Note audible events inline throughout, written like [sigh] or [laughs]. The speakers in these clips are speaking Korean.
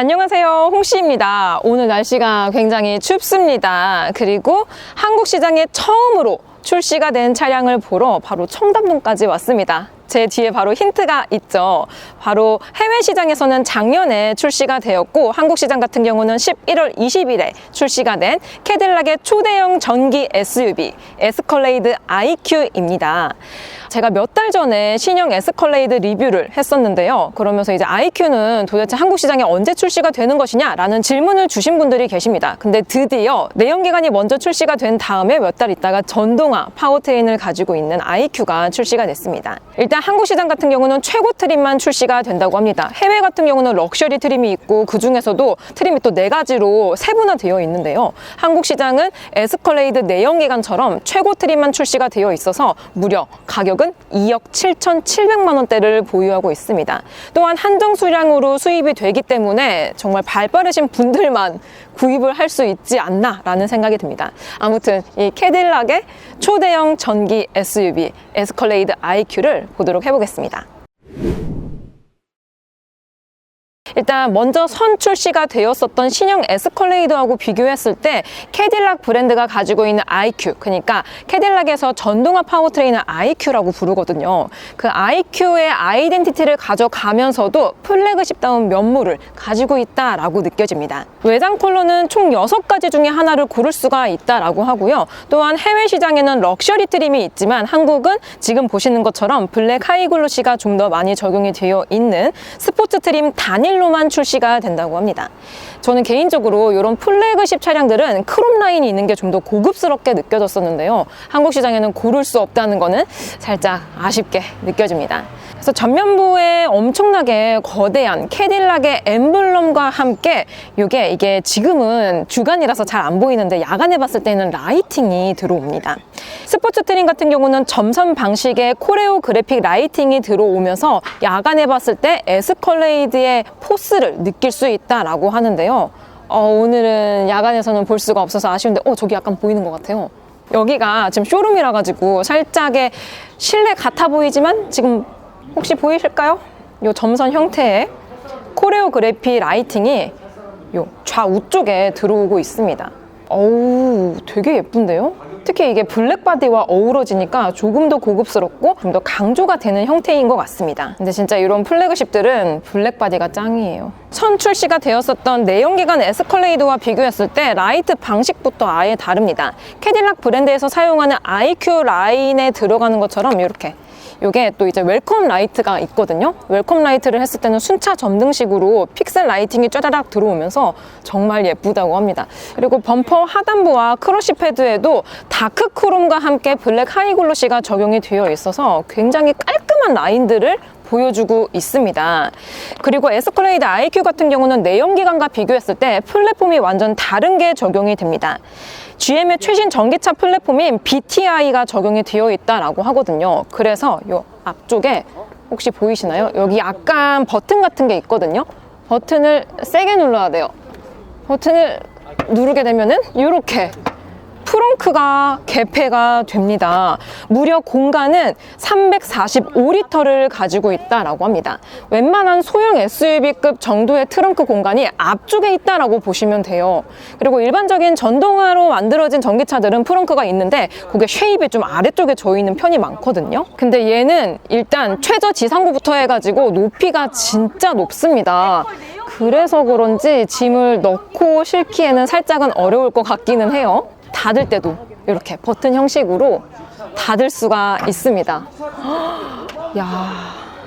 안녕하세요. 홍씨입니다. 오늘 날씨가 굉장히 춥습니다. 그리고 한국 시장에 처음으로 출시가 된 차량을 보러 바로 청담동까지 왔습니다. 제 뒤에 바로 힌트가 있죠. 바로 해외 시장에서는 작년에 출시가 되었고 한국 시장 같은 경우는 11월 20일에 출시가 된 캐딜락의 초대형 전기 SUV 에스컬레이드 IQ입니다. 제가 몇 달 전에 신형 에스컬레이드 리뷰를 했었는데요. 그러면서 이제 IQ는 도대체 한국 시장에 언제 출시가 되는 것이냐라는 질문을 주신 분들이 계십니다. 근데 드디어 내연기관이 먼저 출시가 된 다음에 몇 달 있다가 전동화 파워트레인을 가지고 있는 IQ가 출시가 됐습니다. 일단 한국 시장 같은 경우는 최고 트림만 출시가 된다고 합니다. 해외 같은 경우는 럭셔리 트림이 있고 그 중에서도 트림이 또 네 가지로 세분화되어 있는데요. 한국 시장은 에스컬레이드 내연기관처럼 최고 트림만 출시가 되어 있어서 무려 가격 은 2억 7,700만 원대를 보유하고 있습니다. 또한 한정 수량으로 수입이 되기 때문에 정말 발 빠르신 분들만 구입을 할 수 있지 않나라는 생각이 듭니다. 아무튼 이 캐딜락의 초대형 전기 SUV 에스컬레이드 IQ를 보도록 해보겠습니다. 일단 먼저 선 출시가 되었었던 신형 에스컬레이드하고 비교했을 때 캐딜락 브랜드가 가지고 있는 IQ 그러니까 캐딜락에서 전동화 파워트레인을 IQ라고 부르거든요. 그 IQ의 아이덴티티를 가져가면서도 플래그십다운 면모를 가지고 있다라고 느껴집니다. 외장 컬러는 총 6가지 중에 하나를 고를 수가 있다라고 하고요. 또한 해외 시장에는 럭셔리 트림이 있지만 한국은 지금 보시는 것처럼 블랙 하이글로시가 좀 더 많이 적용이 되어 있는 스포츠 트림 단일 로만 출시가 된다고 합니다. 저는 개인적으로 이런 플래그십 차량들은 크롬 라인이 있는 게 좀 더 고급스럽게 느껴졌었는데요. 한국 시장에는 고를 수 없다는 거는 살짝 아쉽게 느껴집니다. 그래서 전면부에 엄청나게 거대한 캐딜락의 엠블럼과 함께 이게 이게 지금은 주간이라서 잘 안 보이는데 야간에 봤을 때는 라이팅이 들어옵니다. 스포츠 트림 같은 경우는 점선 방식의 코레오 그래픽 라이팅이 들어오면서 야간에 봤을 때 에스컬레이드의 포스를 느낄 수 있다라고 하는데요. 어, 오늘은 야간에서는 볼 수가 없어서 아쉬운데, 어, 저기 약간 보이는 것 같아요. 여기가 지금 쇼룸이라 가지고 살짝의 실내 같아 보이지만 지금 혹시 보이실까요? 요 점선 형태의 코레오그래피 라이팅이 요 좌우 쪽에 들어오고 있습니다. 어우, 되게 예쁜데요? 특히 이게 블랙 바디와 어우러지니까 조금 더 고급스럽고 좀 더 강조가 되는 형태인 것 같습니다. 근데 진짜 이런 플래그십들은 블랙 바디가 짱이에요. 선 출시가 되었었던 내연기관 에스컬레이드와 비교했을 때 라이트 방식부터 아예 다릅니다. 캐딜락 브랜드에서 사용하는 IQ 라인에 들어가는 것처럼 이렇게 이게 또 이제 웰컴 라이트가 있거든요. 웰컴 라이트를 했을 때는 순차 점등식으로 픽셀 라이팅이 쫘다락 들어오면서 정말 예쁘다고 합니다. 그리고 범퍼 하단부와 크러쉬 패드에도 다크 크롬과 함께 블랙 하이글로시가 적용이 되어 있어서 굉장히 깔끔한 라인들을 보여주고 있습니다. 그리고 에스컬레이드 IQ 같은 경우는 내연기관과 비교했을 때 플랫폼이 완전 다른 게 적용이 됩니다. GM의 최신 전기차 플랫폼인 BTI가 적용이 되어 있다라고 하거든요. 그래서 이 앞쪽에 혹시 보이시나요? 여기 약간 버튼 같은 게 있거든요. 버튼을 세게 눌러야 돼요. 버튼을 누르게 되면은 이렇게 트렁크가 개폐가 됩니다. 무려 공간은 345리터를 가지고 있다라고 합니다. 웬만한 소형 SUV급 정도의 트렁크 공간이 앞쪽에 있다라고 보시면 돼요. 그리고 일반적인 전동화로 만들어진 전기차들은 트렁크가 있는데 그게 쉐입이 좀 아래쪽에 져 있는 편이 많거든요. 근데 얘는 일단 최저 지상고부터 해가지고 높이가 진짜 높습니다. 그래서 그런지 짐을 넣고 실기에는 살짝은 어려울 것 같기는 해요. 닫을 때도 이렇게 버튼 형식으로 닫을 수가 있습니다. [gasps] 야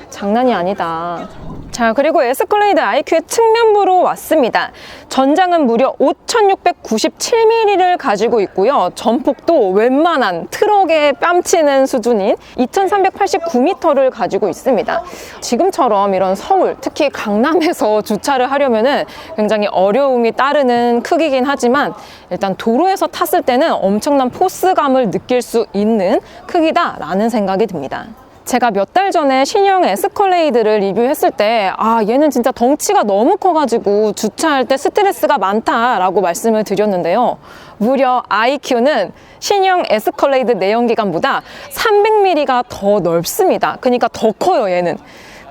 장난이 아니다. 자, 그리고 에스컬레이드 IQ의 측면부로 왔습니다. 전장은 무려 5,697mm를 가지고 있고요. 전폭도 웬만한 트럭에 뺨치는 수준인 2,389m를 가지고 있습니다. 지금처럼 이런 서울, 특히 강남에서 [laughs] 주차를 하려면은 굉장히 어려움이 따르는 크기긴 하지만 일단 도로에서 탔을 때는 엄청난 포스감을 느낄 수 있는 크기다라는 생각이 듭니다. 제가 몇 달 전에 신형 에스컬레이드를 리뷰했을 때, 아, 얘는 진짜 덩치가 너무 커가지고 주차할 때 스트레스가 많다라고 말씀을 드렸는데요. 무려 IQ는 신형 에스컬레이드 내연기관보다 300mm가 더 넓습니다. 그러니까 더 커요, 얘는.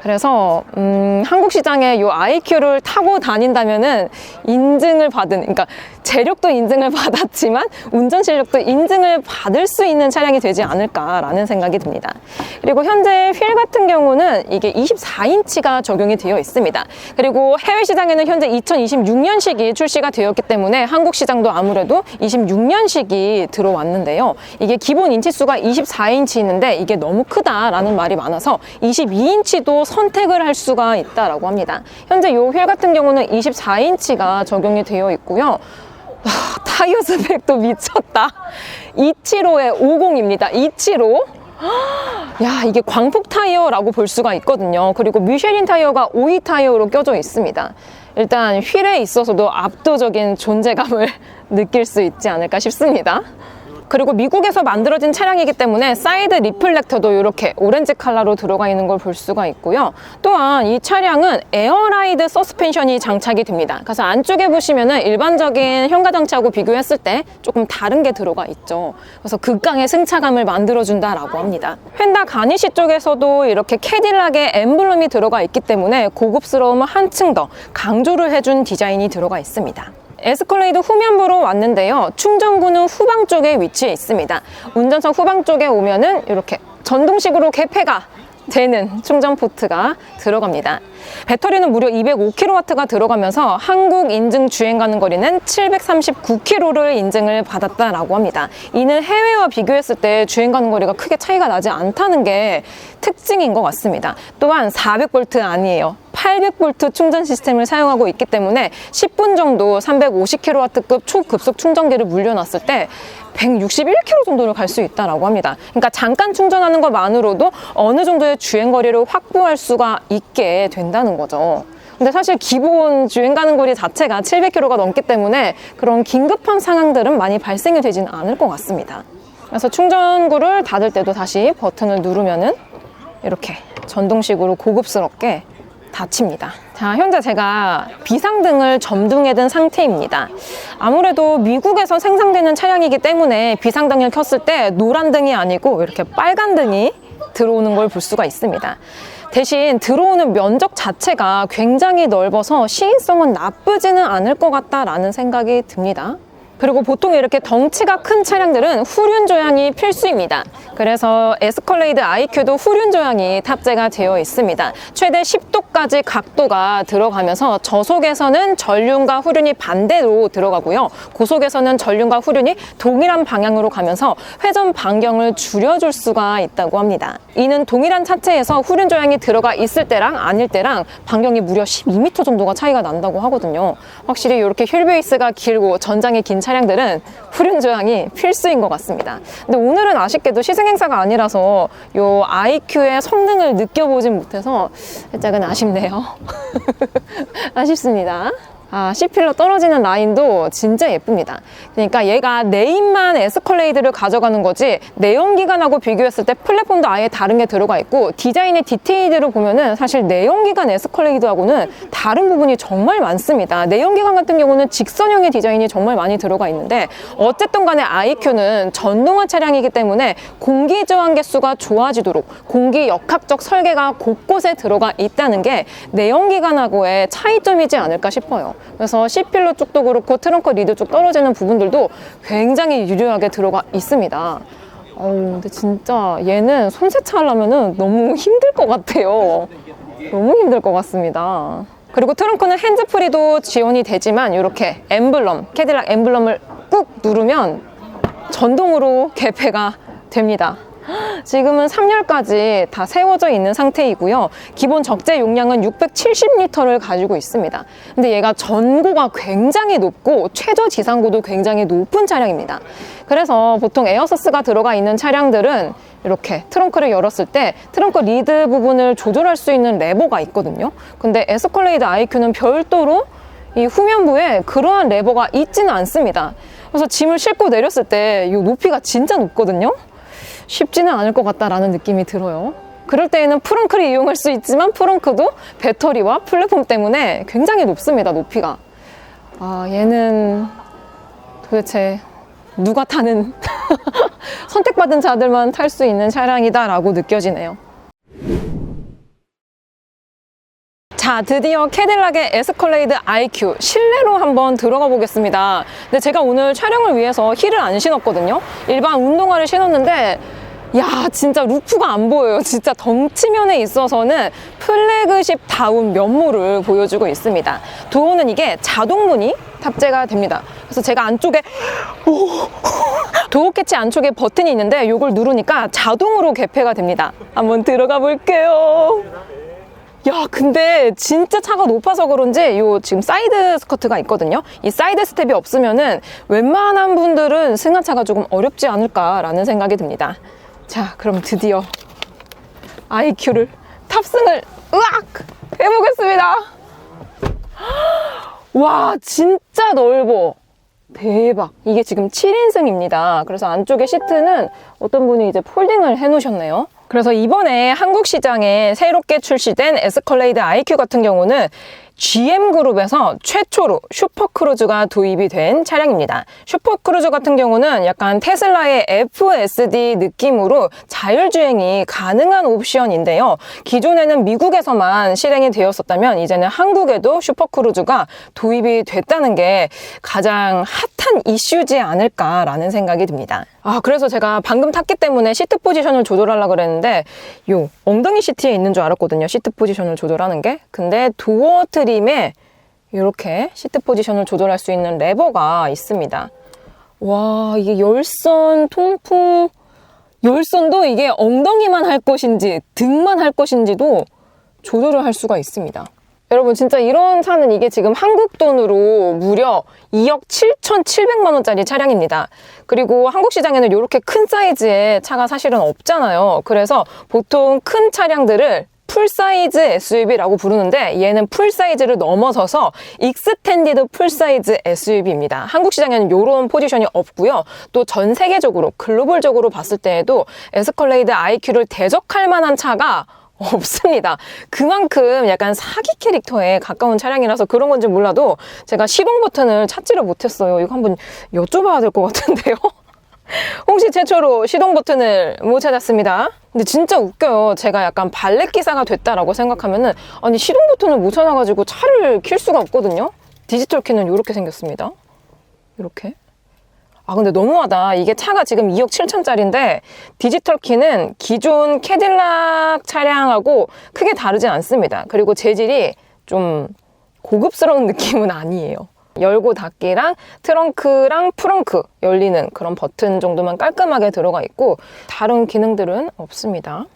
그래서 음, 한국 시장에 이 IQ를 타고 다닌다면은 인증을 받은, 그러니까 재력도 인증을 [laughs] 받았지만 운전 실력도 인증을 받을 수 있는 차량이 되지 않을까라는 생각이 듭니다. 그리고 현재 휠 같은 경우는 이게 24인치가 적용이 되어 있습니다. 그리고 해외 시장에는 현재 2026년식이 출시가 되었기 때문에 한국 시장도 아무래도 26년식이 들어왔는데요. 이게 기본 인치수가 24인치인데 이게 너무 크다라는 말이 많아서 22인치도 선택을 할 수가 있다라고 합니다. 현재 이 휠 같은 경우는 24인치가 적용이 되어 있고요. 와, 타이어 스펙도 미쳤다. 275에 50입니다. 275. 야, 이게 광폭 타이어라고 볼 수가 있거든요. 그리고 미쉐린 타이어가 5위 타이어로 껴져 있습니다. 일단 휠에 있어서도 압도적인 존재감을 [laughs] 느낄 수 있지 않을까 싶습니다. 그리고 미국에서 만들어진 차량이기 때문에 사이드 리플렉터도 이렇게 오렌지 컬러로 들어가 있는 걸 볼 수가 있고요. 또한 이 차량은 에어라이드 서스펜션이 장착이 됩니다. 그래서 안쪽에 보시면은 일반적인 현가 장치하고 비교했을 때 조금 다른 게 들어가 있죠. 그래서 극강의 승차감을 만들어준다라고 합니다. 휀다 가니시 쪽에서도 이렇게 캐딜락의 엠블럼이 들어가 있기 때문에 고급스러움을 한층 더 강조를 해준 디자인이 들어가 있습니다. 에스컬레이드 후면부로 왔는데요. 충전구는 후방 쪽에 위치해 있습니다. 운전석 후방 쪽에 오면은 이렇게 전동식으로 개폐가 되는 충전 포트가 들어갑니다. 배터리는 무려 205kW가 들어가면서 한국 인증 주행 가는 거리는 739km를 인증을 받았다라고 합니다. 이는 해외와 비교했을 때 주행 가는 거리가 크게 차이가 나지 않다는 게 특징인 것 같습니다. 또한 400V 아니에요. 800V 충전 시스템을 사용하고 있기 때문에 10분 정도 350kW급 초급속 충전기를 물려놨을 때 161km 정도를 갈 수 있다라고 합니다. 그러니까 잠깐 충전하는 것만으로도 어느 정도의 주행 거리를 확보할 수가 있게 된다는 거죠. 근데 사실 기본 주행 가는 거리 자체가 700km가 넘기 때문에 그런 긴급한 상황들은 많이 발생이 되지는 않을 것 같습니다. 그래서 충전구를 닫을 때도 다시 버튼을 누르면은 이렇게 전동식으로 고급스럽게 닫힙니다. 자, 현재 제가 비상등을 점등해 둔 상태입니다. 아무래도 미국에서 생산되는 차량이기 때문에 비상등을 켰을 때 노란 등이 아니고 이렇게 빨간 등이 들어오는 걸 볼 수가 있습니다. 대신 들어오는 면적 자체가 굉장히 넓어서 시인성은 나쁘지는 않을 것 같다라는 생각이 듭니다. 그리고 보통 이렇게 덩치가 큰 차량들은 후륜 조향이 필수입니다. 그래서 에스컬레이드 IQ도 후륜 조향이 탑재가 되어 있습니다. 최대 10도까지 각도가 들어가면서 저속에서는 전륜과 후륜이 반대로 들어가고요. 고속에서는 전륜과 후륜이 동일한 방향으로 가면서 회전 반경을 줄여줄 수가 있다고 합니다. 이는 동일한 차체에서 후륜 조향이 들어가 있을 때랑 아닐 때랑 반경이 무려 12m 정도가 차이가 난다고 하거든요. 확실히 이렇게 휠 베이스가 길고 전장이 긴 차량 들은 후륜 조향이 필수인 것 같습니다. 근데 오늘은 아쉽게도 시승 행사가 아니라서 요 IQ의 성능을 느껴보진 못해서 살짝은 아쉽네요. [laughs] 아쉽습니다. 아, C필러 떨어지는 라인도 진짜 예쁩니다. 그러니까 얘가 네임만 에스컬레이드를 가져가는 거지 내연기관하고 비교했을 때 플랫폼도 아예 다른 게 들어가 있고 디자인의 디테일들을 보면은 사실 내연기관 에스컬레이드하고는 다른 부분이 정말 많습니다. 내연기관 같은 경우는 직선형의 디자인이 정말 많이 들어가 있는데 어쨌든 간에 IQ는 전동화 차량이기 때문에 공기 저항 개수가 좋아지도록 공기 역학적 설계가 곳곳에 들어가 있다는 게 내연기관하고의 차이점이지 않을까 싶어요. 그래서 C필러 쪽도 그렇고 트렁크 리드 쪽 떨어지는 부분들도 굉장히 유려하게 들어가 있습니다. 어우, 근데 진짜 얘는 손세차 하려면은 너무 힘들 것 같아요. 너무 힘들 것 같습니다. 그리고 트렁크는 핸즈프리도 지원이 되지만 이렇게 엠블럼, 캐딜락 엠블럼을 꾹 누르면 전동으로 개폐가 됩니다. 지금은 3열까지 다 세워져 있는 상태이고요. 기본 적재 용량은 670리터를 가지고 있습니다. 근데 얘가 전고가 굉장히 높고 최저 지상고도 굉장히 높은 차량입니다. 그래서 보통 에어서스가 들어가 있는 차량들은 이렇게 트렁크를 열었을 때 트렁크 리드 부분을 조절할 수 있는 레버가 있거든요. 근데 에스컬레이드 IQ는 별도로 이 후면부에 그러한 레버가 있지는 않습니다. 그래서 짐을 싣고 내렸을 때 이 높이가 진짜 높거든요. 쉽지는 않을 것 같다라는 느낌이 들어요. 그럴 때에는 프렁크를 이용할 수 있지만 프렁크도 배터리와 플랫폼 때문에 굉장히 높습니다, 높이가. 아, 얘는 도대체 누가 타는 [laughs] 선택받은 자들만 탈 수 있는 차량이다라고 느껴지네요. 자, 드디어 캐딜락의 에스컬레이드 IQ 실내로 한번 들어가 보겠습니다. 근데 제가 오늘 촬영을 위해서 힐을 안 신었거든요. 일반 운동화를 신었는데 야, 진짜 루프가 안 보여요. [laughs] 진짜 덩치면에 있어서는 플래그십 다운 면모를 보여주고 있습니다. 도어는 이게 자동문이 탑재가 됩니다. 그래서 제가 안쪽에 도어 캐치 안쪽에 버튼이 있는데 이걸 누르니까 자동으로 개폐가 됩니다. 한번 들어가 볼게요. 야, 근데 진짜 차가 높아서 그런지 요 지금 사이드 스커트가 있거든요. 이 사이드 스텝이 없으면은 웬만한 분들은 승하차가 조금 어렵지 않을까라는 생각이 듭니다. 자, 그럼 드디어 IQ를 탑승을 으악 해보겠습니다. 와, 진짜 넓어. 대박. 이게 지금 7인승입니다. 그래서 안쪽에 시트는 어떤 분이 이제 폴딩을 해 놓으셨네요. 그래서 이번에 한국 시장에 새롭게 출시된 에스컬레이드 IQ 같은 경우는 GM그룹에서 최초로 슈퍼크루즈가 도입이 된 차량입니다. 슈퍼크루즈 같은 경우는 약간 테슬라의 FSD 느낌으로 자율주행이 가능한 옵션인데요. 기존에는 미국에서만 실행이 되었었다면 이제는 한국에도 슈퍼크루즈가 도입이 됐다는 게 가장 핫한 이슈지 않을까라는 생각이 듭니다. 아, 그래서 제가 방금 탔기 때문에 시트 포지션을 조절하려고 그랬는데 요 엉덩이 시트에 있는 줄 알았거든요. 시트 포지션을 조절하는 게. 근데 도어 트림에 이렇게 시트 포지션을 조절할 수 있는 레버가 있습니다. 와, 이게 열선, 통풍, 열선도 이게 엉덩이만 할 것인지 등만 할 것인지도 조절을 할 수가 있습니다. 여러분 진짜 이런 차는 이게 지금 한국 돈으로 무려 2억 7,700만 원짜리 차량입니다. 그리고 한국 시장에는 이렇게 큰 사이즈의 차가 사실은 없잖아요. 그래서 보통 큰 차량들을 풀사이즈 SUV라고 부르는데 얘는 풀사이즈를 넘어서서 익스텐디드 풀사이즈 SUV입니다. 한국 시장에는 이런 포지션이 없고요. 또 전 세계적으로 글로벌적으로 봤을 때에도 에스컬레이드 IQ를 대적할 만한 차가 없습니다. 그만큼 약간 사기 캐릭터에 가까운 차량이라서 그런 건지 몰라도 제가 시동 버튼을 찾지를 못했어요. 이거 한번 여쭤봐야 될 것 같은데요. [laughs] 홍시 최초로 시동 버튼을 못 찾았습니다. 근데 진짜 웃겨요. 제가 약간 발렛 기사가 됐다라고 생각하면은 아니 시동 버튼을 못 찾아가지고 차를 킬 수가 없거든요. 디지털 키는 이렇게 생겼습니다. 이렇게. 아 근데 너무하다. 이게 차가 지금 2억 7천짜리인데 디지털 키는 기존 캐딜락 차량하고 크게 다르진 않습니다. 그리고 재질이 좀 고급스러운 느낌은 아니에요. 열고 닫기랑 트렁크랑 프렁크 열리는 그런 버튼 정도만 깔끔하게 들어가 있고 다른 기능들은 없습니다.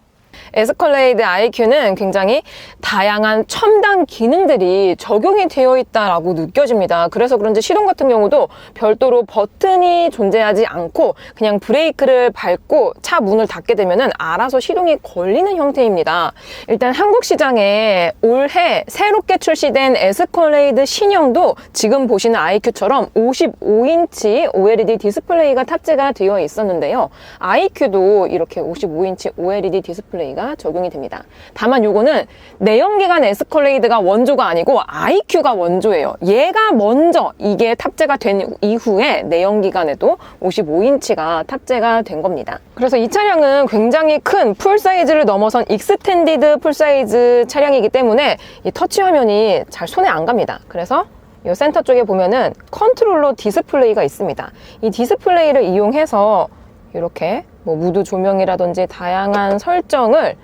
에스컬레이드 IQ는 굉장히 다양한 첨단 기능들이 적용이 되어 있다라고 느껴집니다. 그래서 그런지 시동 같은 경우도 별도로 버튼이 존재하지 않고 그냥 브레이크를 밟고 차 문을 닫게 되면은 알아서 시동이 걸리는 형태입니다. 일단 한국 시장에 올해 새롭게 출시된 에스컬레이드 신형도 지금 보시는 IQ처럼 55인치 OLED 디스플레이가 탑재가 되어 있었는데요. IQ도 이렇게 55인치 OLED 디스플레이 가 적용이 됩니다. 다만 요거는 내연기관 에스컬레이드가 원조가 아니고 IQ가 원조예요. 얘가 먼저 이게 탑재가 된 이후에 내연기관에도 55인치가 탑재가 된 겁니다. 그래서 이 차량은 굉장히 큰 풀사이즈를 넘어선 익스텐디드 풀사이즈 차량이기 때문에 이 터치 화면이 잘 손에 안 갑니다. 그래서 이 센터 쪽에 보면은 컨트롤러 디스플레이가 있습니다. 이 디스플레이를 이용해서 이렇게 뭐 무드 조명이라든지 다양한 설정을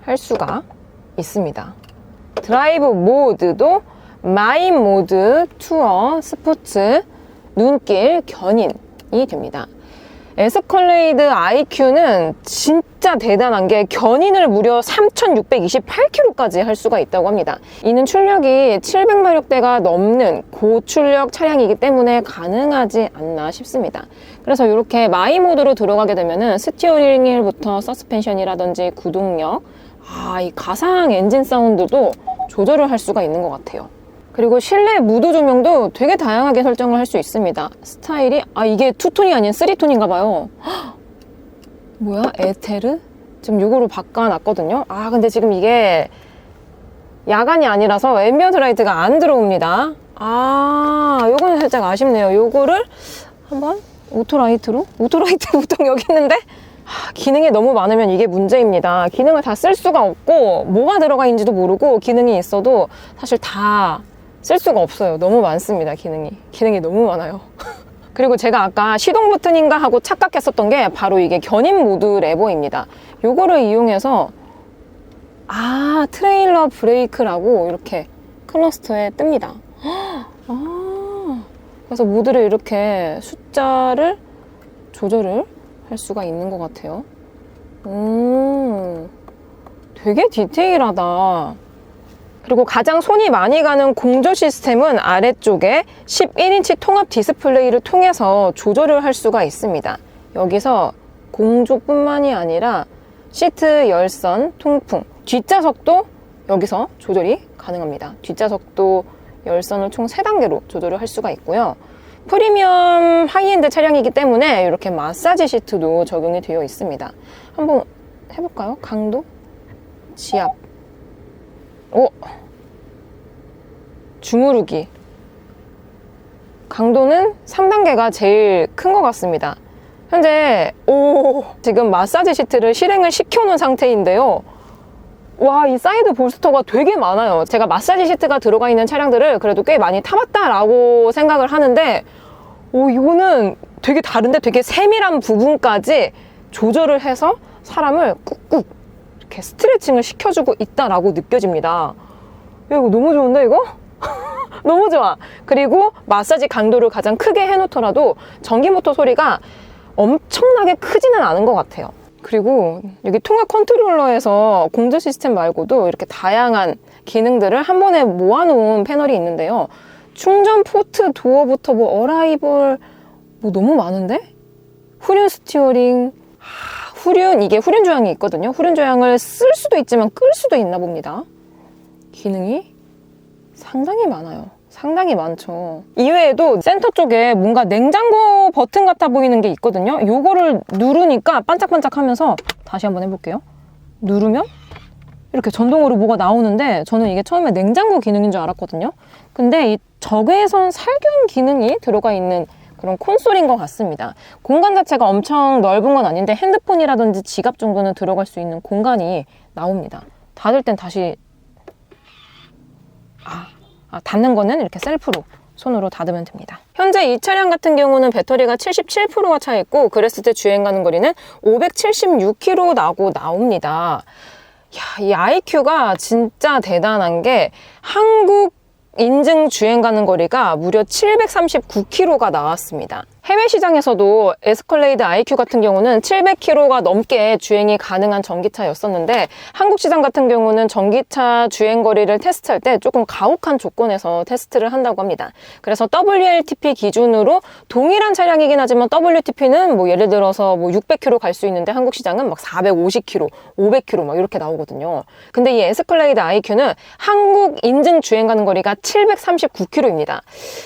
할 수가 있습니다. 드라이브 모드도 마이 모드, 투어, 스포츠, 눈길, 견인이 됩니다. 에스컬레이드 IQ는 진짜 대단한 게 견인을 무려 3,628km까지 할 수가 있다고 합니다. 이는 출력이 700마력대가 넘는 고출력 차량이기 때문에 가능하지 않나 싶습니다. 그래서 이렇게 마이 모드로 들어가게 되면은 스티어링 휠부터 서스펜션이라든지 구동력, 아, 이 가상 엔진 사운드도 조절을 할 수가 있는 것 같아요. 그리고 실내 무드 조명도 되게 다양하게 설정을 할 수 있습니다. 스타일이 아 이게 투톤이 아닌 쓰리톤인가 봐요. 헉! [gasps] 뭐야? 에테르? 지금 이거로 바꿔놨거든요. 아 근데 지금 이게 야간이 아니라서 앰비언트 라이트가 안 들어옵니다. 아 요거는 살짝 아쉽네요. 요거를 한번 오토라이트로? 오토라이트 [laughs] 보통 여기 있는데 하, 기능이 너무 많으면 이게 문제입니다. 기능을 다 쓸 수가 없고 뭐가 들어가 있는지도 모르고 기능이 있어도 사실 다 쓸 수가 없어요. 너무 많습니다. 기능이. 기능이 너무 많아요. [laughs] 그리고 제가 아까 시동 버튼인가 하고 착각했었던 게 바로 이게 견인 모드 레버입니다. 요거를 이용해서 아 트레일러 브레이크라고 이렇게 클러스터에 뜹니다. [gasps] 아, 그래서 모드를 이렇게 숫자를 조절을 할 수가 있는 것 같아요. 음, 되게 디테일하다. 그리고 가장 손이 많이 가는 공조 시스템은 아래쪽에 11인치 통합 디스플레이를 통해서 조절을 할 수가 있습니다. 여기서 공조뿐만이 아니라 시트 열선, 통풍, 뒷좌석도 여기서 조절이 가능합니다. 뒷좌석도 열선을 총 3단계로 조절을 할 수가 있고요. 프리미엄 하이엔드 차량이기 때문에 이렇게 마사지 시트도 적용이 되어 있습니다. 한번 해볼까요? 강도? 지압. 오! 주무르기. 강도는 3단계가 제일 큰 것 같습니다. 현재, 오! 지금 마사지 시트를 실행을 시켜놓은 상태인데요. 와, 이 사이드 볼스터가 되게 많아요. 제가 마사지 시트가 들어가 있는 차량들을 그래도 꽤 많이 타봤다라고 생각을 하는데, 오, 이거는 되게 다른데 되게 세밀한 부분까지 조절을 해서 사람을 꾹꾹 이렇게 스트레칭을 시켜주고 있다라고 느껴집니다. 야, 이거 너무 좋은데, 이거? [laughs] 너무 좋아. 그리고 마사지 강도를 가장 크게 해놓더라도 전기 모터 소리가 엄청나게 크지는 않은 것 같아요. 그리고 여기 통합 컨트롤러에서 공조 시스템 말고도 이렇게 다양한 기능들을 한 번에 모아놓은 패널이 있는데요. 충전 포트 도어부터 뭐 어라이벌 뭐 너무 많은데? 후륜 스티어링, 하, 후륜 이게 후륜 조향이 있거든요. 후륜 조향을 쓸 수도 있지만 끌 수도 있나 봅니다. 기능이 상당히 많아요. 상당히 많죠. 이외에도 센터 쪽에 뭔가 냉장고 버튼 같아 보이는 게 있거든요. 요거를 누르니까 반짝반짝 하면서 다시 한번 해볼게요. 누르면 이렇게 전동으로 뭐가 나오는데 저는 이게 처음에 냉장고 기능인 줄 알았거든요. 근데 이 적외선 살균 기능이 들어가 있는 그런 콘솔인 것 같습니다. 공간 자체가 엄청 넓은 건 아닌데 핸드폰이라든지 지갑 정도는 들어갈 수 있는 공간이 나옵니다. 닫을 땐 다시 아, 아, 닫는 거는 이렇게 셀프로 손으로 닫으면 됩니다. 현재 이 차량 같은 경우는 배터리가 77%가 차 있고 그랬을 때 주행 가는 거리는 576km 나고 나옵니다. 야, 이 IQ가 진짜 대단한 게 한국 인증 주행 가는 거리가 무려 739km가 나왔습니다. 해외 시장에서도 에스컬레이드 IQ 같은 경우는 700km가 넘게 주행이 가능한 전기차였었는데 한국 시장 같은 경우는 전기차 주행 거리를 테스트할 때 조금 가혹한 조건에서 테스트를 한다고 합니다. 그래서 WLTP 기준으로 동일한 차량이긴 하지만 WTP는 뭐 예를 들어서 뭐 600km 갈 수 있는데 한국 시장은 막 450km, 500km 막 이렇게 나오거든요. 근데 이 에스컬레이드 IQ는 한국 인증 주행 가는 거리가 739km입니다.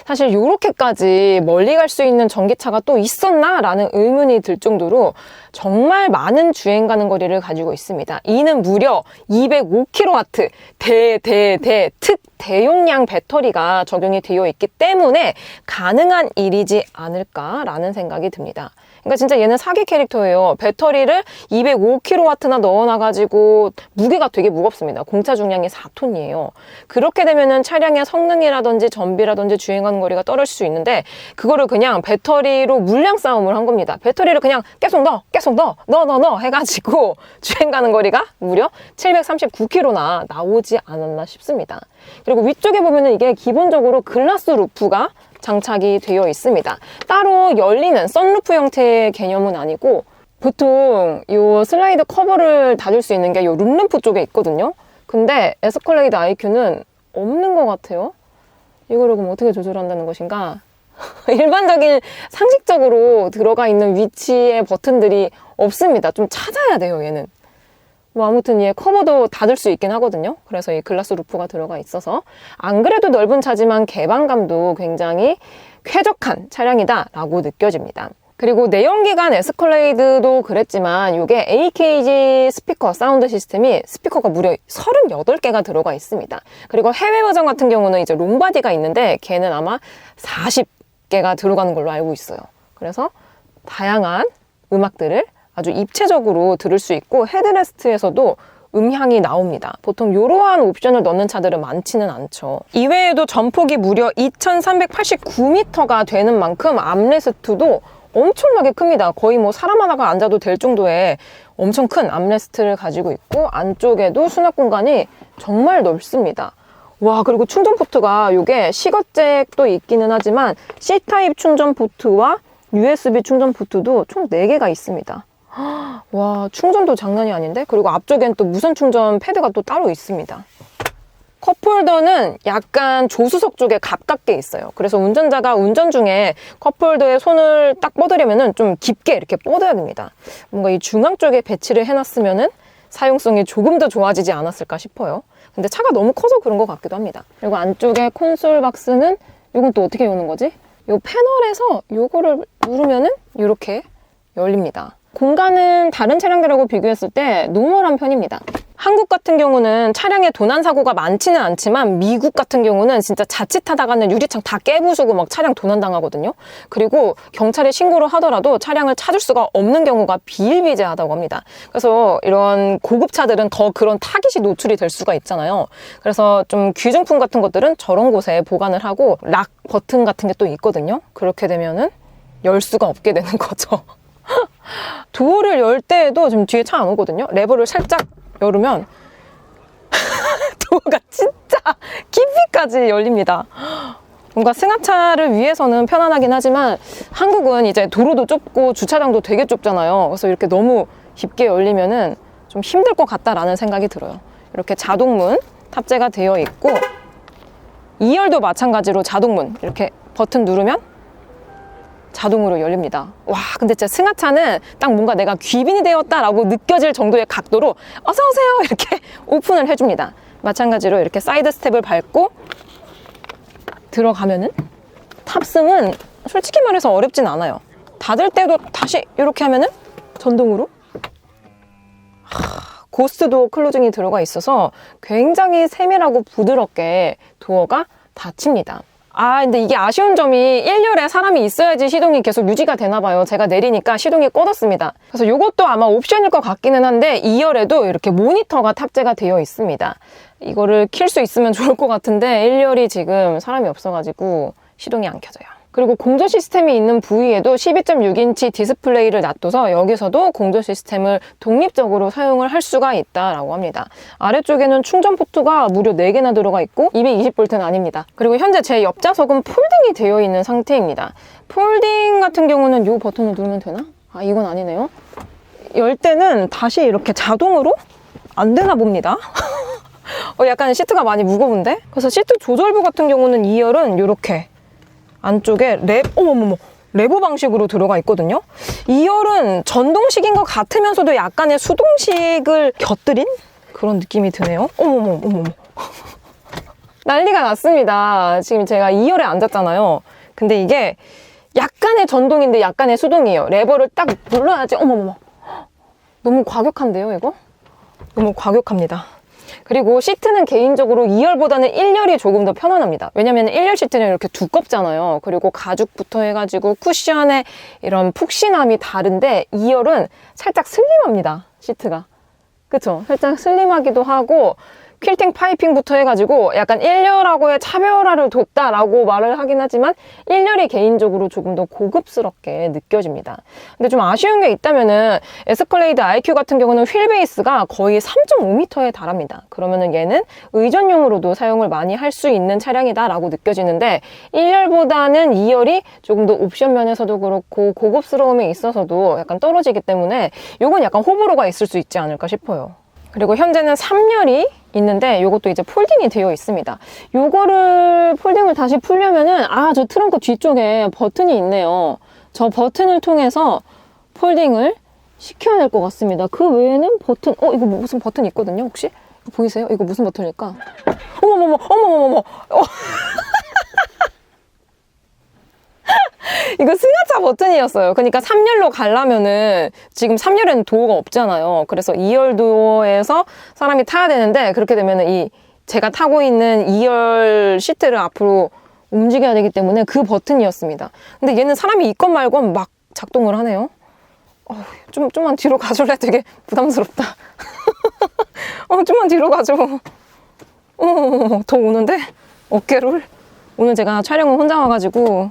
사실 이렇게까지 멀리 갈 수 있는 전기 전기차가 또 있었나 라는 의문이 들 정도로 정말 많은 주행 가는 거리를 가지고 있습니다. 이는 무려 205kW 대, 대, 대, 특 대용량 배터리가 적용이 되어 있기 때문에 가능한 일이지 않을까라는 생각이 듭니다. 그러니까 진짜 얘는 사기 캐릭터예요. 배터리를 205kW나 넣어놔가지고 무게가 되게 무겁습니다. 공차 중량이 4톤이에요. 그렇게 되면은 차량의 성능이라든지 전비라든지 주행하는 거리가 떨어질 수 있는데 그거를 그냥 배터리로 물량 싸움을 한 겁니다. 배터리를 그냥 계속 넣어, 계속 넣어, 넣어, 넣어, 넣어 해가지고 [laughs] 주행 가는 거리가 무려 739km나 나오지 않았나 싶습니다. 그리고 위쪽에 보면은 이게 기본적으로 글라스 루프가 장착이 되어 있습니다. 따로 열리는 썬루프 형태의 개념은 아니고 보통 이 슬라이드 커버를 닫을 수 있는 게 이 룸룸프 쪽에 있거든요. 근데 에스컬레이드 IQ는 없는 것 같아요. 이거를 그럼 어떻게 조절한다는 것인가? [laughs] 일반적인 상식적으로 들어가 있는 위치의 버튼들이 없습니다. 좀 찾아야 돼요, 얘는. 뭐 아무튼 얘 커버도 닫을 수 있긴 하거든요. 그래서 이 글라스 루프가 들어가 있어서 안 그래도 넓은 차지만 개방감도 굉장히 쾌적한 차량이다라고 느껴집니다. 그리고 내연기관 에스컬레이드도 그랬지만 이게 AKG 스피커 사운드 시스템이 스피커가 무려 38개가 들어가 있습니다. 그리고 해외 버전 같은 경우는 이제 롬바디가 있는데 걔는 아마 40개가 들어가는 걸로 알고 있어요. 그래서 다양한 음악들을 아주 입체적으로 들을 수 있고 헤드레스트에서도 음향이 나옵니다. 보통 이러한 옵션을 넣는 차들은 많지는 않죠. 이외에도 전폭이 무려 2,389m가 되는 만큼 암레스트도 엄청나게 큽니다. 거의 뭐 사람 하나가 앉아도 될 정도의 엄청 큰 암레스트를 가지고 있고 안쪽에도 수납 공간이 정말 넓습니다. 와 그리고 충전 포트가 이게 시거잭도 있기는 하지만 C타입 충전 포트와 USB 충전 포트도 총 4개가 있습니다. 와 충전도 장난이 아닌데? 그리고 앞쪽엔 또 무선 충전 패드가 또 따로 있습니다. 컵홀더는 약간 조수석 쪽에 가깝게 있어요. 그래서 운전자가 운전 중에 컵홀더에 손을 딱 뻗으려면 좀 깊게 이렇게 뻗어야 됩니다. 뭔가 이 중앙 쪽에 배치를 해놨으면 사용성이 조금 더 좋아지지 않았을까 싶어요. 근데 차가 너무 커서 그런 것 같기도 합니다. 그리고 안쪽에 콘솔 박스는 이건 또 어떻게 여는 거지? 이 패널에서 이거를 누르면은 이렇게 열립니다 공간은 다른 차량들하고 비교했을 때 노멀한 편입니다. 한국 같은 경우는 차량에 도난 사고가 많지는 않지만 미국 같은 경우는 진짜 자칫하다가는 유리창 다 깨부수고 막 차량 도난 당하거든요. 그리고 경찰에 신고를 하더라도 차량을 찾을 수가 없는 경우가 비일비재하다고 합니다. 그래서 이런 고급차들은 더 그런 타깃이 노출이 될 수가 있잖아요. 그래서 좀 귀중품 같은 것들은 저런 곳에 보관을 하고 락 버튼 같은 게 또 있거든요. 그렇게 되면은 열 수가 없게 되는 [laughs] 거죠. 도어를 열 때에도 지금 뒤에 차 안 오거든요. 레버를 살짝 열으면 [laughs] 도어가 진짜 깊이까지 열립니다. 뭔가 승합차를 위해서는 편안하긴 하지만 한국은 이제 도로도 좁고 주차장도 되게 좁잖아요. 그래서 이렇게 너무 깊게 열리면은 좀 힘들 것 같다라는 생각이 들어요. 이렇게 자동문 탑재가 되어 있고 2열도 마찬가지로 자동문 이렇게 버튼 누르면 자동으로 열립니다. 와, 근데 진짜 승하차는 딱 뭔가 내가 귀빈이 되었다라고 느껴질 정도의 각도로 어서오세요! 이렇게 [laughs] 오픈을 해줍니다. 마찬가지로 이렇게 사이드 스텝을 밟고 들어가면은 탑승은 솔직히 말해서 어렵진 않아요. 닫을 때도 다시 이렇게 하면은 전동으로 하, 고스트도 클로징이 들어가 있어서 굉장히 세밀하고 부드럽게 도어가 닫힙니다. 아, 근데 이게 아쉬운 점이 1열에 사람이 있어야지 시동이 계속 유지가 되나 봐요. 제가 내리니까 시동이 꺼졌습니다. 그래서 이것도 아마 옵션일 것 같기는 한데 2열에도 이렇게 모니터가 탑재가 되어 있습니다. 이거를 킬 수 있으면 [laughs] 좋을 것 같은데 1열이 지금 사람이 없어가지고 시동이 안 켜져요. 그리고 공조 시스템이 있는 부위에도 12.6인치 디스플레이를 놔둬서 여기서도 공조 시스템을 독립적으로 사용을 할 수가 있다라고 합니다. 아래쪽에는 충전 포트가 무려 4개나 들어가 있고 220V는 아닙니다. 그리고 현재 제 옆좌석은 폴딩이 되어 있는 상태입니다. 폴딩 같은 경우는 이 버튼을 누르면 되나? 아 이건 아니네요. 열 때는 다시 이렇게 자동으로 안 되나 봅니다. [laughs] 어, 약간 시트가 많이 무거운데? 그래서 시트 조절부 같은 경우는 2열은 이렇게 안쪽에 랩, 어머머머, 레버 방식으로 들어가 있거든요. 2열은 전동식인 것 같으면서도 약간의 수동식을 곁들인 그런 느낌이 드네요. 어머머, 어머머. [laughs] 난리가 났습니다. 지금 제가 2열에 앉았잖아요. 근데 이게 약간의 전동인데 약간의 수동이에요. 레버를 딱 눌러야지. 어머머머. [gasps] 너무 과격한데요, 이거? 너무 과격합니다. 그리고 시트는 개인적으로 2열보다는 1열이 조금 더 편안합니다. 왜냐면 1열 시트는 이렇게 두껍잖아요. 그리고 가죽부터 해가지고 쿠션의 이런 푹신함이 다른데 2열은 살짝 슬림합니다. 시트가. 그쵸? 살짝 슬림하기도 하고 퀼팅 파이핑부터 해가지고 약간 1열하고의 차별화를 뒀다라고 말을 하긴 하지만 1열이 개인적으로 조금 더 고급스럽게 느껴집니다. 근데 좀 아쉬운 게 있다면은 에스컬레이드 IQ 같은 경우는 휠 베이스가 거의 3.5m에 달합니다. 그러면은 얘는 의전용으로도 사용을 많이 할 수 있는 차량이다라고 느껴지는데 1열보다는 2열이 조금 더 옵션 면에서도 그렇고 고급스러움에 있어서도 약간 떨어지기 때문에 이건 약간 호불호가 있을 수 있지 않을까 싶어요. 그리고 현재는 3열이 있는데 이것도 이제 폴딩이 되어 있습니다. 요거를 폴딩을 다시 풀려면은 아 저 트렁크 뒤쪽에 버튼이 있네요. 저 버튼을 통해서 폴딩을 시켜야 될 것 같습니다. 그 외에는 버튼 어 이거 무슨 버튼 있거든요 혹시? 보이세요? 이거 무슨 버튼일까? 어머머머 어머머머머 어. [laughs] 이거 승하차 버튼이었어요. 그러니까 3열로 가려면은 지금 3열에는 도어가 없잖아요. 그래서 2열 도어에서 사람이 타야 되는데 그렇게 되면은 이 제가 타고 있는 2열 시트를 앞으로 움직여야 되기 때문에 그 버튼이었습니다. 근데 얘는 사람이 있건 말건 막 작동을 하네요. 어, 좀, 좀만 뒤로 가줄래? 되게 부담스럽다. [laughs] 어, 좀만 뒤로 가줘. 어, 더 오는데? 어깨를? 오늘 제가 촬영을 혼자 와가지고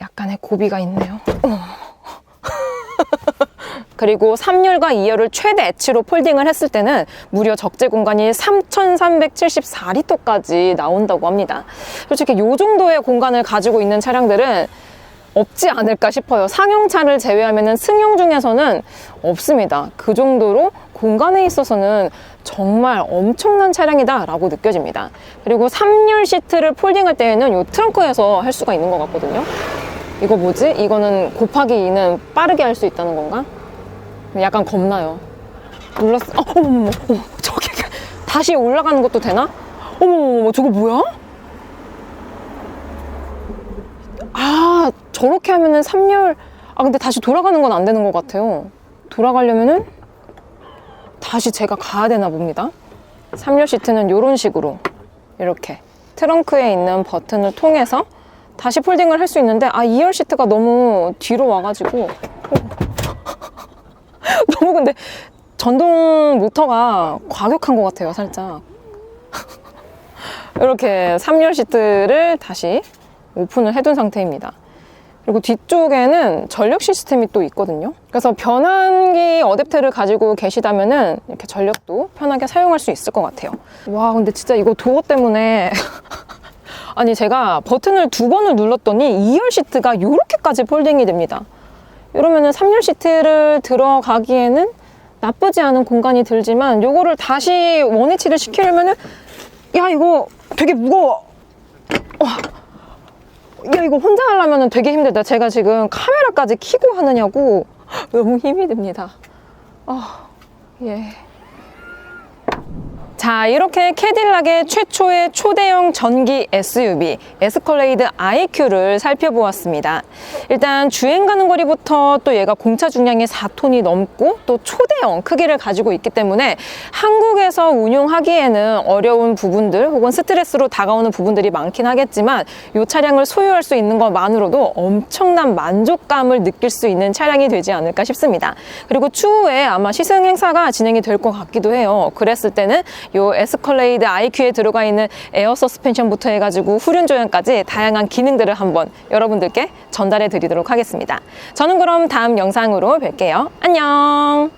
약간의 고비가 있네요. 어. [laughs] 그리고 3열과 2열을 최대 H로 폴딩을 했을 때는 무려 적재 공간이 3,374리터까지 나온다고 합니다. 솔직히 이 정도의 공간을 가지고 있는 차량들은 없지 않을까 싶어요. 상용차를 제외하면 승용 중에서는 없습니다. 그 정도로 공간에 있어서는 정말 엄청난 차량이다라고 느껴집니다. 그리고 3열 시트를 폴딩할 때에는 이 트렁크에서 할 수가 있는 것 같거든요. 이거 뭐지? 이거는 곱하기 2는 빠르게 할 수 있다는 건가? 약간 겁나요. 눌렀어. 어, 어머머머. 어머, [laughs] 저기 다시 올라가는 것도 되나? 어머머머. 저거 뭐야? 아, 저렇게 하면은 3열. 아, 근데 다시 돌아가는 건 안 되는 것 같아요. 돌아가려면은 다시 제가 가야 되나 봅니다. 3열 시트는 이런 식으로 이렇게 트렁크에 있는 버튼을 통해서 다시 폴딩을 할 수 있는데 아 2열 시트가 너무 뒤로 와가지고. [laughs] 너무 근데 전동 모터가 과격한 것 같아요 살짝. [laughs] 이렇게 3열 시트를 다시 오픈을 해둔 상태입니다. 그리고 뒤쪽에는 전력 시스템이 또 있거든요. 그래서 변환기 어댑터를 가지고 계시다면은 이렇게 전력도 편하게 사용할 수 있을 것 같아요. 와 근데 진짜 이거 도어 때문에 [laughs] 아니 제가 버튼을 두 번을 눌렀더니 2열 시트가 이렇게까지 폴딩이 됩니다. 이러면은 3열 시트를 들어가기에는 나쁘지 않은 공간이 들지만 요거를 다시 원위치를 시키려면은 야 이거 되게 무거워. 와. 야 이거 혼자 하려면 되게 힘들다. 제가 지금 카메라까지 켜고 하느냐고 [gasps] 너무 힘이 듭니다. 아 예. 자, 이렇게 캐딜락의 최초의 초대형 전기 SUV 에스컬레이드 IQ를 살펴보았습니다. 일단 주행 가는 거리부터 또 얘가 공차 중량이 4톤이 넘고 또 초대형 크기를 가지고 있기 때문에 한국에서 운용하기에는 어려운 부분들 혹은 스트레스로 다가오는 부분들이 많긴 하겠지만 이 차량을 소유할 수 있는 것만으로도 엄청난 만족감을 느낄 수 있는 차량이 되지 않을까 싶습니다. 그리고 추후에 아마 시승 행사가 진행이 될 것 같기도 해요. 그랬을 때는 요 에스컬레이드 IQ에 들어가 있는 에어 서스펜션부터 해가지고 후륜 조형까지 다양한 기능들을 한번 여러분들께 전달해 드리도록 하겠습니다. 저는 그럼 다음 영상으로 뵐게요. 안녕!